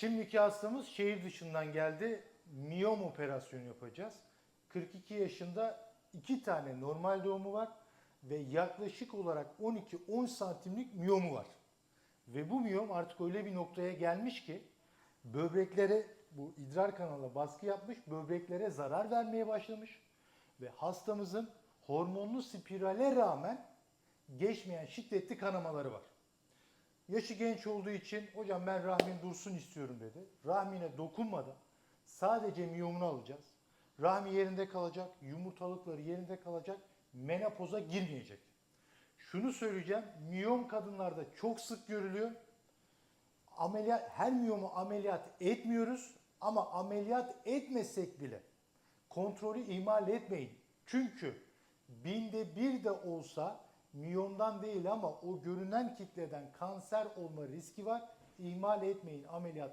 Şimdiki hastamız şehir dışından geldi. Miyom operasyonu yapacağız. 42 yaşında iki tane normal doğumu var ve yaklaşık olarak 12-10 santimlik miyomu var. Ve bu miyom artık öyle bir noktaya gelmiş ki böbreklere bu idrar kanalına baskı yapmış, böbreklere zarar vermeye başlamış ve hastamızın hormonlu spirale rağmen geçmeyen şiddetli kanamaları var. Yaşı genç olduğu için hocam ben rahmin dursun istiyorum dedi. Rahmine dokunmadan sadece miyomunu alacağız. Rahmi yerinde kalacak, yumurtalıkları yerinde kalacak, menopoza girmeyecek. Şunu söyleyeceğim, miyom kadınlarda çok sık görülüyor. Ameliyat, her miyomu ameliyat etmiyoruz ama ameliyat etmesek bile kontrolü ihmal etmeyin. Çünkü binde bir de olsa miyomdan değil ama o görünen kitleden kanser olma riski var. İhmal etmeyin ameliyat